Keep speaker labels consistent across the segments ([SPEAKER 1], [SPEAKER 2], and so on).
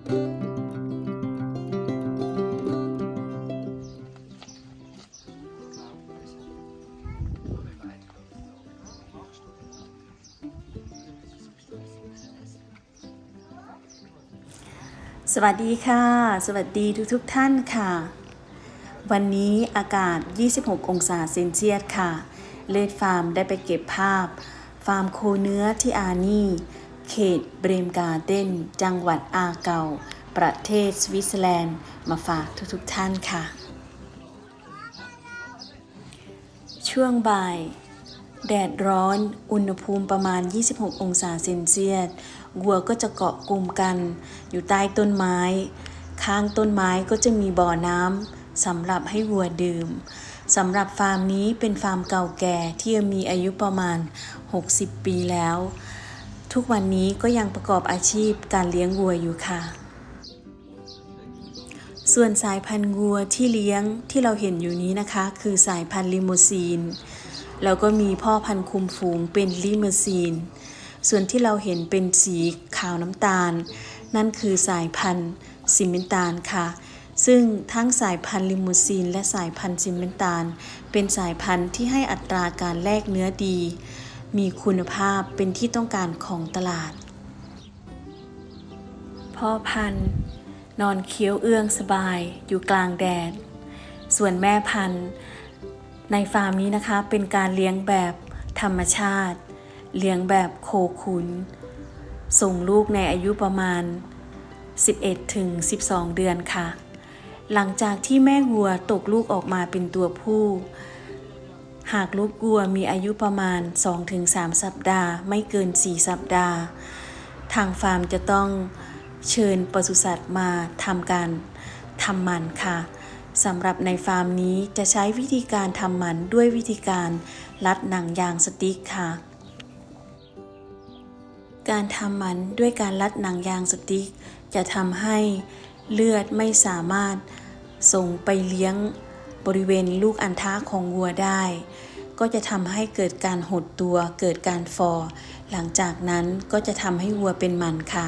[SPEAKER 1] สวัสดีค่ะ สวัสดีทุกทุกท่านค่ะ วันนี้อากาศ 26 องศาเซนเซียสค่ะ เลดฟาร์มได้ไปเก็บภาพ ฟาร์มโคเนื้อที่อานี่ เขตเบรมการ์เดนจังหวัดอาเกา ประเทศสวิตเซอร์แลนด์ มาฝากทุกทุกท่านค่ะ ช่วงบ่าย แดดร้อน อุณหภูมิประมาณ 26 องศาเซนเซียสวัวก็จะเกาะกลุ่มกัน อยู่ใต้ต้นไม้ ข้างต้นไม้ก็จะมีบ่อน้ำสำหรับให้วัวดื่มสำหรับฟาร์มนี้เป็นฟาร์มเก่าแก่ที่มีอายุประมาณ 60 ปีแล้ว ทุกวันนี้ก็ยังประกอบอาชีพการเลี้ยงวัวอยู่ค่ะ ส่วนสายพันธุ์วัวที่เลี้ยงที่เราเห็นอยู่นี้นะคะ คือสายพันธุ์ลิมูซีน แล้วก็มีพ่อพันธุ์คุมฝูงเป็นลิมูซีน ส่วนที่เราเห็นเป็นสีขาวน้ำตาล นั่นคือสายพันธุ์ซิมเมนตาลค่ะซึ่งทั้งสายพันธุ์ลิมูซีนและสายพันธุ์ซิมเมนตาล เป็นสายพันธุ์ที่ให้อัตราการแลกเนื้อดี มีคุณภาพเป็นที่ต้องการของตลาด พ่อพันธุ์นอนเคี้ยวเอื้องสบายอยู่กลางแดด ส่วนแม่พันธุ์ ในฟาร์มนี้นะคะเป็นการเลี้ยงแบบธรรมชาติ เลี้ยงแบบโคขุน ส่งลูกในอายุประมาณ 11ถึง12 เดือนค่ะ หลังจากที่แม่วัวตกลูกออกมาเป็นตัวผู้ หากลูกวัวมีอายุประมาณ 2-3 สัปดาห์ ไม่เกิน 4 สัปดาห์ ทางฟาร์มจะต้องเชิญปศุสัตว์มาทำการทำหมันค่ะสำหรับในฟาร์มนี้จะใช้วิธีการทำหมันด้วยวิธีการรัดหนังยางสติ๊กค่ะ การทำหมันด้วยการรัดหนังยางสติ๊ก จะทำให้เลือดไม่สามารถส่งไปเลี้ยง บริเวณลูกอัณฑะของวัวได้ ก็จะทำให้เกิดการหดตัว เกิดการฟอ หลังจากนั้นก็จะทำให้วัวเป็นมันค่ะ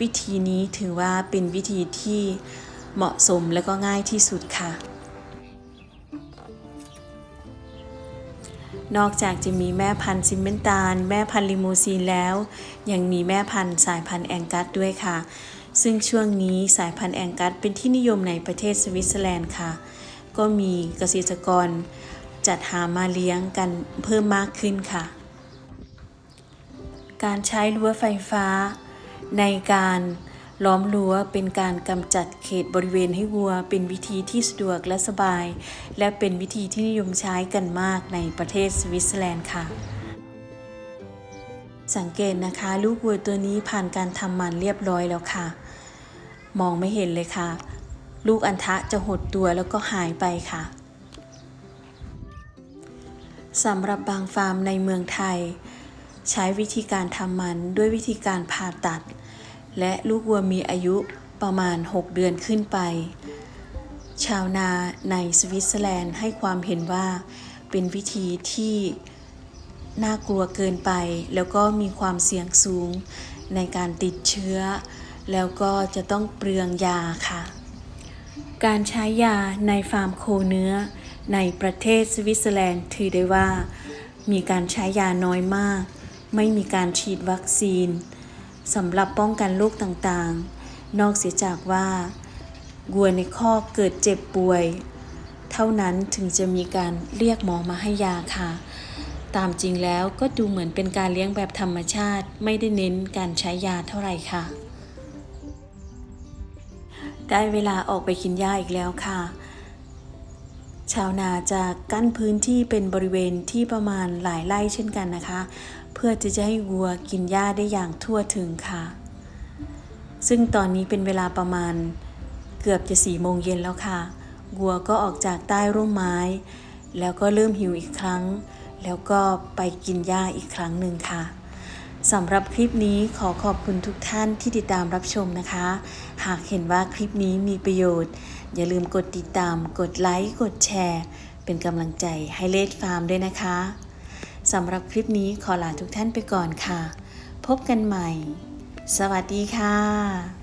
[SPEAKER 1] วิธีนี้ถือว่าเป็นวิธีที่เหมาะสมและก็ง่ายที่สุดค่ะ นอกจากจะมีแม่พันธุ์ซิมเมนตาล แม่พันธุ์ลิมูซีนแล้ว ยังมีแม่พันธุ์สายพันธุ์แองกัสด้วยค่ะซึ่งช่วงนี้สายพันธุ์แองกัสเป็นที่นิยมในประเทศสวิตเซอร์แลนด์ค่ะ ก็มีเกษตรกรจัดหามาเลี้ยงกันเพิ่มมากขึ้นค่ะ การใช้รั้วไฟฟ้า ในการล้อมรั้วเป็นการกำจัดเขตบริเวณให้วัว เป็นวิธีที่สะดวกและสบาย และเป็นวิธีที่นิยมใช้กันมากในประเทศสวิตเซอร์แลนด์ค่ะ สังเกตนะคะ ลูกวัวตัวนี้ผ่านการทำหมันเรียบร้อยแล้วค่ะ มองไม่เห็นเลยค่ะ ลูกอันทะจะหดตัวแล้วก็หายไปค่ะสำหรับบางฟาร์มในเมืองไทย ใช้วิธีการทำมันด้วยวิธีการผ่าตัด และลูกวัวมีอายุประมาณ 6 เดือนขึ้นไป ชาวนาในสวิตเซอร์แลนด์ให้ความเห็นว่าเป็นวิธีที่น่ากลัวเกินไป แล้วก็มีความเสี่ยงสูงในการติดเชื้อ แล้วก็จะต้องเปลืองยาค่ะ การใช้ยาในฟาร์มโคเนื้อ ในประเทศสวิตเซอร์แลนด์ถือได้ว่า มีการใช้ยาน้อยมาก ไม่มีการฉีดวัคซีนสำหรับป้องกันโรคต่างๆ นอกเสียจากว่าวัวในคอกเกิดเจ็บป่วย เท่านั้นถึงจะมีการเรียกหมอมาให้ยาค่ะ ตามจริงแล้วก็ดูเหมือนเป็นการเลี้ยงแบบธรรมชาติ ไม่ได้เน้นการใช้ยาเท่าไหร่ค่ะ ได้เวลาออกไปกินหญ้าอีกแล้วค่ะ ชาวนาจะกั้นพื้นที่เป็นบริเวณที่ประมาณหลายไร่เช่นกันนะคะ เพื่อที่จะให้วัวกินหญ้าได้อย่างทั่วถึงค่ะ ซึ่งตอนนี้เป็นเวลาประมาณเกือบจะสี่โมงเย็นแล้วค่ะวัวก็ออกจากใต้ร่มไม้ แล้วก็เริ่มหิวอีกครั้ง แล้วก็ไปกินหญ้าอีกครั้งหนึ่งค่ะ สำหรับคลิปนี้ขอขอบคุณทุกท่านที่ติดตามรับชมนะคะ หากเห็นว่าคลิปนี้มีประโยชน์ อย่าลืมกดติดตาม กดไลค์ กดแชร์ เป็นกำลังใจให้เลดฟาร์มด้วยนะคะสำหรับคลิปนี้ขอลาทุกท่านไปก่อนค่ะ พบกันใหม่ สวัสดีค่ะ